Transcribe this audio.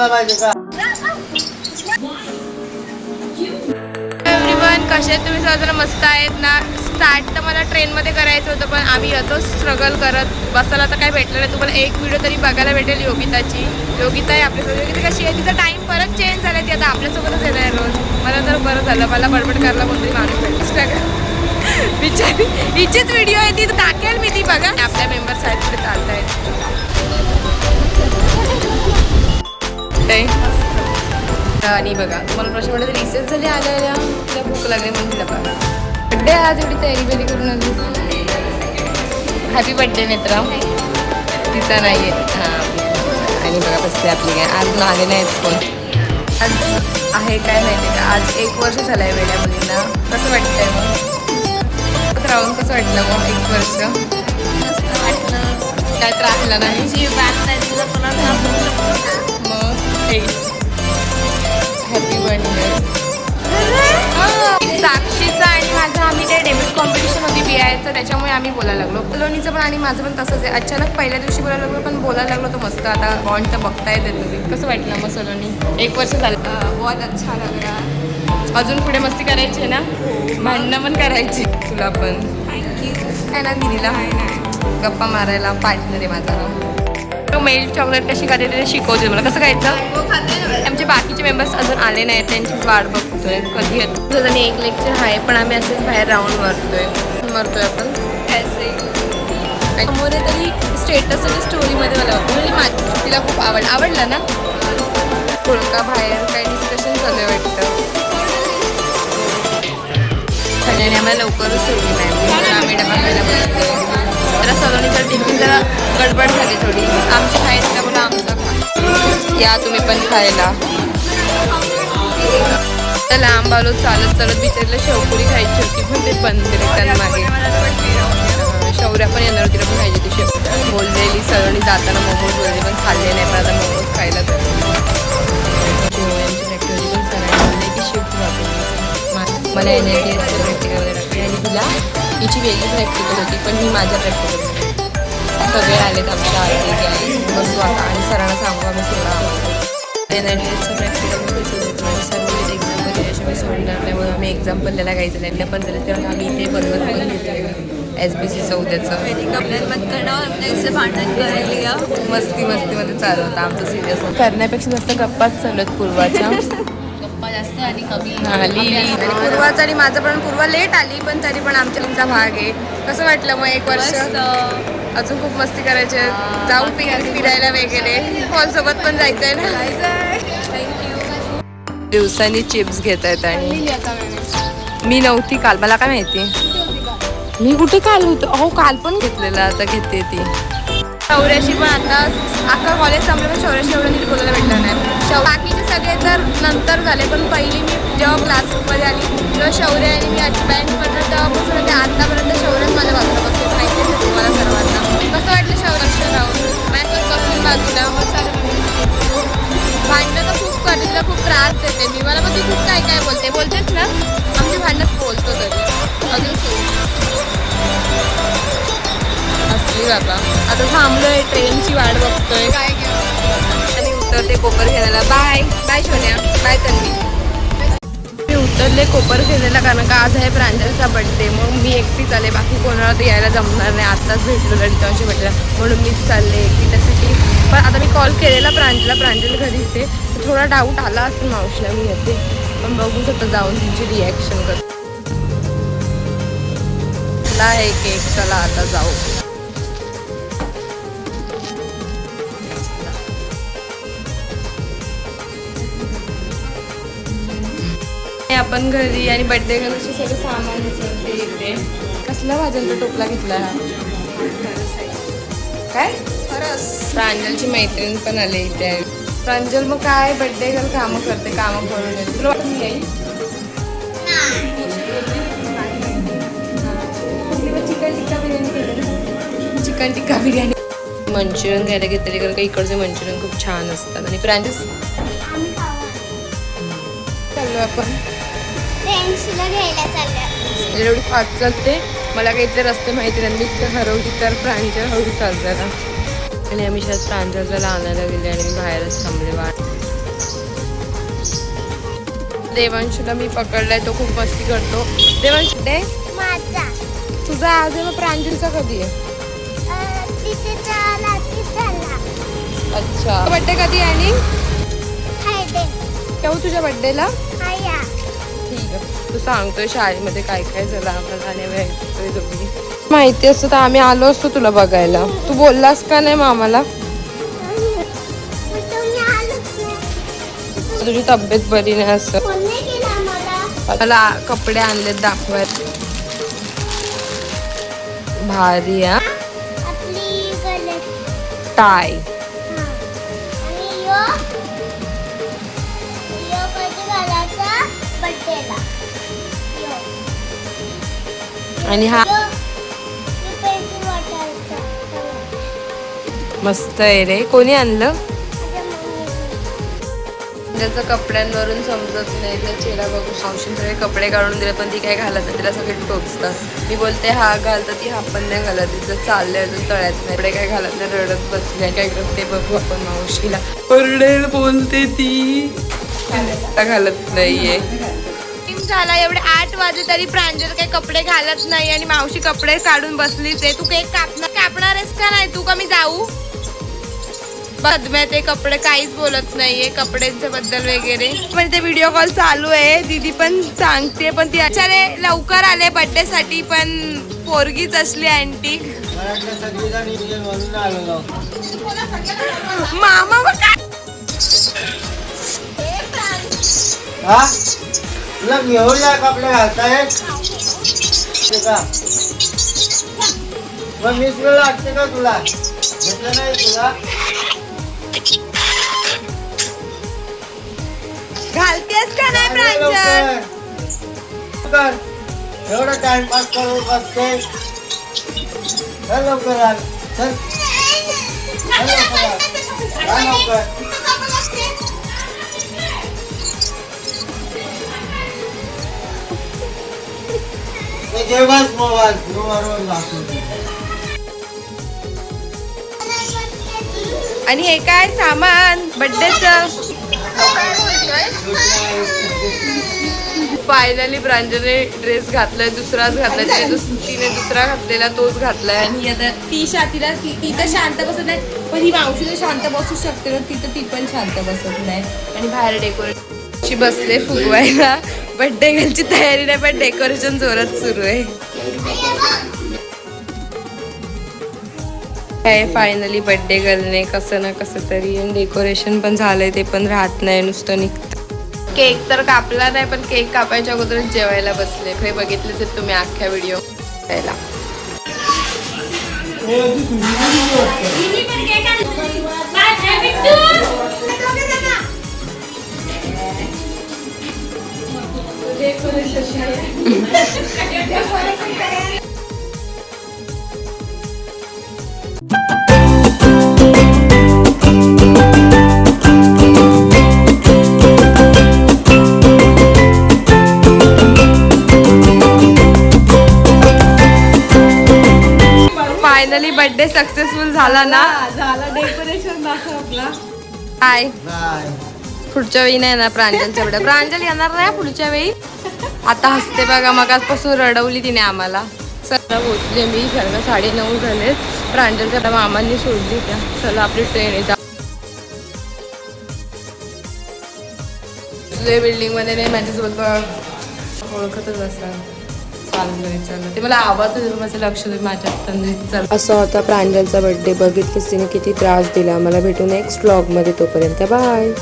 नकोस पाहिजे का? एव्हरीवन कसे तुम्ही? सगळं मस्त आहेत ना? स्टार्ट तर मला ट्रेनमध्ये करायचं होतं पण आम्ही येतो स्ट्रगल करत. बसायला तर काय भेटलं नाही. तुम्हाला एक व्हिडिओ तरी बघायला भेटेल योगिताची. योगिता आहे आपल्यासोबत. योगिता कशी आहे? तिचा टाईम परत चेंज झाला ती आता आपल्यासोबतच येत आहे रोज. मला तर बरं झालं. मला बडबड करायला कोणतरी माणूस भेटलं बिचारी. हिचीच व्हिडिओ आहे ती. टाकेल मी ती बघा. आपल्या मेंबर्स आहेत पुढे चालत आहेत आणि बघा तुम्हाला प्रश्न पडला रिसेस झाली आल्या तिला भूक लागली म्हणून तिला बघा बड्डे आज एवढी तयारी बिरी करून आली हॅपी बड्डे मित्रा. तिचा नाही आहे हां. आणि बघा बसते आपली काय. आज आले नाहीत कोण. आज आहे काय माहिती का? आज एक वर्ष झालं आहे वेड्या मुलींना कसं वाटतंय मग? राहून कसं वाटलं मग एक वर्ष? काय त्रासला नाही? आम्ही ते डेबिट कॉम्पिटिशन होती बिआयचं त्याच्यामुळे आम्ही बोलायला लागलो. सलोनीचं पण आणि माझं पण तसंच आहे. अचानक पहिल्या दिवशी बोलायला लागलो पण बोलायला लागलो तर मस्त. आता बॉन्ड तर बघता येते तुम्ही. कसं वाटलं मग सलोनी? एक वर्ष झालं. बहुत अच्छा लग रहा. अजून पुढे मस्ती करायची आहे ना? भांडणं पण करायची तुला पण. काय ना दिदीला? गप्पा मारायला पार्टनर आहे माझा. मेल चॉकलेट कशी खाते ते शिकवते मला. कसं खायचं? आमचे बाकीचे मेंबर्स अजून आले नाहीत. त्यांची वाट बघतोय. कधी येतो? आणि एक लेक्चर आहे पण आम्ही असेच बाहेर राऊंड मारतोय मारतोय आपण. मोरे तरी स्टेटस आणि स्टोरीमध्ये मला म्हणजे माझी तिला खूप आवड आवडला ना? कोळका बाहेर काही डिस्कशन चालू आहे वाटतं. आणि आम्हाला लवकरच सोडली नाही आम्ही डबा खायला बसतो जरा सलोनीच्या टिफिन जरा गडबड झाली थोडी. आमची खायचं का बोला आमचा खा. या तुम्ही पण खायला. तर लांब आलो चालत चालत विचारलं शेवपुरी खायची होती पण ते बंद रिटर्न मागे. शौर्या पण येणार तिला पण खायची होती शेव बोललेली सलोनी जाताना मोमोज वगैरे पण खाल्ले नाही पण आता मोमोज खायला तर मला एनर्जी आय प्रॅक्टिकल वगैरे. आणि तिला? हिची वेगळी प्रॅक्टिकल होती पण ही माझ्या प्रॅक्टिकल सगळे आलेत आमच्या आरती गॅस बसू आता आणि सरांना सांगू आम्ही सोडा एन आय टी एसचं प्रॅक्टिकलमध्ये सोडतो आणि सर्व एक्झाम वगैरे असे मी सोडणार नाही. म्हणून आम्ही एक्झाम काही झालं नाही. पण झालं तेव्हा आम्ही इथे बनवत पण घेतलं एस बी सी चौद्याचं मस्ती मस्तीमध्ये चालू होतं आमचं सिरियस करण्यापेक्षा जास्त गप्पाच चालत पूर्वाच्या. हा, लिहिली. आणि पूर्वाचं आणि माझं पण पूर्वा लेट आली पण तरी पण आमच्या तुमचा भाग आहे. कसं वाटलं मग एक वर्ष? अजून खूप मस्ती करायची. आहे. जाऊ फिरायला वगैरे. हॉल सोबत पण जायचंय ना? दिवसांनी चिप्स घेत आहेत आणि मी नव्हती काल. मला काय माहिती? मी कुठे काल होतो? अहो काल पण घेतलेलं. आता घेते ती. शौर्याशी पण आता आता कॉलेज संपलं पण चौऱ्याशी एवढं नीट बोलायला भेटलं नाही. बाकीचे सगळे तर नंतर झाले पण पहिली मी जेव्हा क्लासमध्ये आली तेव्हा शौर्य आणि मी बँच म्हटलं तेव्हापासून ते आतापर्यंत शौर्यच माझ्या बाजूला बसले माहिती आहे तुम्हाला सर्वांना. कसं वाटलं शौर्य राहून? माझ्यासोबत बसून बाजूला हो, भांडणं तर खूप करते खूप त्रास देते मी. मला पण ती खूप काय काय बोलते? बोलतेस ना? आमची भांडणच बोलतो तरी. आता बाबा आता थांबलोय ट्रेनची वाट बघतोय. काय आणि उतरते कोपर खेळायला. Bye bye Sonya bye Tanvi. मी उतरले कोपर खेळायला कारण का आज आहे प्रांजलचा बड्डे मग मी एकटीच आले. बाकी कोणाला तर यायला जमणार नाही. आत्ताच भेटलो ललितांशी भेटला म्हणून मीच चालले एकटी त्यासाठी पण आता मी कॉल केलेला प्रांजलला. प्रांजल घरीच. आहे तर थोडा डाऊट आला असेल मावशीला. मी येते. पण बघू शकतो जाऊन तिची रिॲक्शन कर आहे केक चला आता जाऊ. आपण घरी आणि बड्डे गर्लचे सगळं सामान उचलते इथे कसला भाज्यांचा टोपला घेतला हा? काय? प्रांजलची मैत्रीण पण आले इथे. प्रांजल मग काय? बड्डे गर्ल कामं करते कामं करून येते. तुला येईल चिकन टिक्का बिर्याणी केली चिकन टिक्का बिर्याणी. मंचुरियन घ्यायला घेतलेले कारण का इकडचे मंचुरियन खूप छान असतात आणि प्रांजल? चाललो आपण. फ्रेंड्सला घ्यायला चालल्या. एवढी फास्ट चालते. मला काही इथले रस्ते माहिती नाही. मी हरवली तर प्रांजल हळू चालते ना आणि आम्ही शाळेत प्रांजलला आणायला गेले आणि मी बाहेरच थांबले बा. देवांशूला मी पकडलाय. तो खूप मस्ती करतो. देवांश डे माझा. तुझा आज मग प्रांजलचा कधी आहे? ती अच्छा. बड्डे कधी आहे आणि? दे येऊ तुझ्या बड्डेला तू सांगतोय शाळेमध्ये काय काय झालं आम्हाला आणि ऐकतोय माहिती असतं तर आम्ही आलो असतो तुला बघायला. तू बोललास का नाही नाही तुझी तब्येत बरी नाही असं. मला कपडे आणलेत दाखवायला भारी हा? टाय. आणि हा मस्त आहे रे. कोणी आणलं? त्याचं कपड्यांवरून समजत नाही. त्या चेहरा बघू मावशीन सगळे कपडे काढून दिले पण ती काय घालत नाही. तिला सगळे टोचतात. मी बोलते हा घालतं. ती हा पण नाही घालत. तिचं चाललंय अजून तळ्यात नाही. कपडे काय घालत नाही रडत बसले काय करत ते बघू आपण मावशीला. ओरडेल बोलते ती. घालत नाहीये झाला एवढे आठ वाजे तरी प्रांजल काही कपडे घालत नाही आणि मावशी कपडे काढून बसलीच आहे. तू केक कापणार कापणार आहेस का नाही? तू का मी जाऊ? बदम्या ते कपडे काहीच बोलत नाहीये कपड्यांच्या बद्दल वगैरे. पण ते व्हिडिओ कॉल चालू आहे. दीदी पण सांगते पण ती अचारे लवकर आले बर्थडे साठी पण पोरगीच असली अँटी मामा तुला घेऊन जा कपडे घालताय ते का? मग वीस वेळ लागते का तुला? घेतलं नाही तुला? घालतेस का नाही प्रांजल? लवकर. एवढा टाइमपास करू बसते. चल लवकर आल चल. चल लवकर आल. लवकर. मोबाईल आणि हे काय सामान? बर्थडेच फायनली प्रांजलने ड्रेस घातलाय दुसराच घातलाय. तिने दुस- तिने दुसरा घातलेला तोच घातलाय. आणि आता ती शा तिला ती ती तर शांत बसत नाही पण ही मावशी तर शांत बसू शकते ना ती तर ती पण शांत बसत नाही. आणि बाहेर डेकोरेशन बसले फुगवायला. बर्थडे गर्लची तयारी नाही पण डेकोरेशन जोरात सुरू आहे. काय फायनली बर्थडे गर्लने कसं ना कसं तरी डेकोरेशन पण झालंय ते पण राहत नाही नुसतं निघतं. केक तर कापला नाही पण केक कापायच्या अगोदरच जेवायला बसले. हे बघितले तर तुम्ही अख्ख्या व्हिडिओ यायला फायनली बर्थडे सक्सेसफुल झाला ना? झाला. डेकोरेशन दाखव आपला. नाही पुढच्या वेळी नाही ना प्रांजलच्या बर्थडे प्रांजल येणार नाही पुढच्या वेळी. आता हसते बघा मगाचपासून रडवली तिने आम्हाला. चला पोचले मी. सर्व साडे नऊ झाले. प्रांजलच्या मामांनी सोडली त्या. चला आपली ट्रेन आहे. बिल्डिंगमध्ये नाही माझ्यासोबत ओळखतच असा चाललोय चाललं. ते मला आवाज माझं लक्ष देऊन माझ्या असा होता प्रांजलचा बर्थडे बघितलीस तिने किती त्रास दिला. मला भेटू नेक्स्ट ब्लॉगमध्ये तोपर्यंत. बाय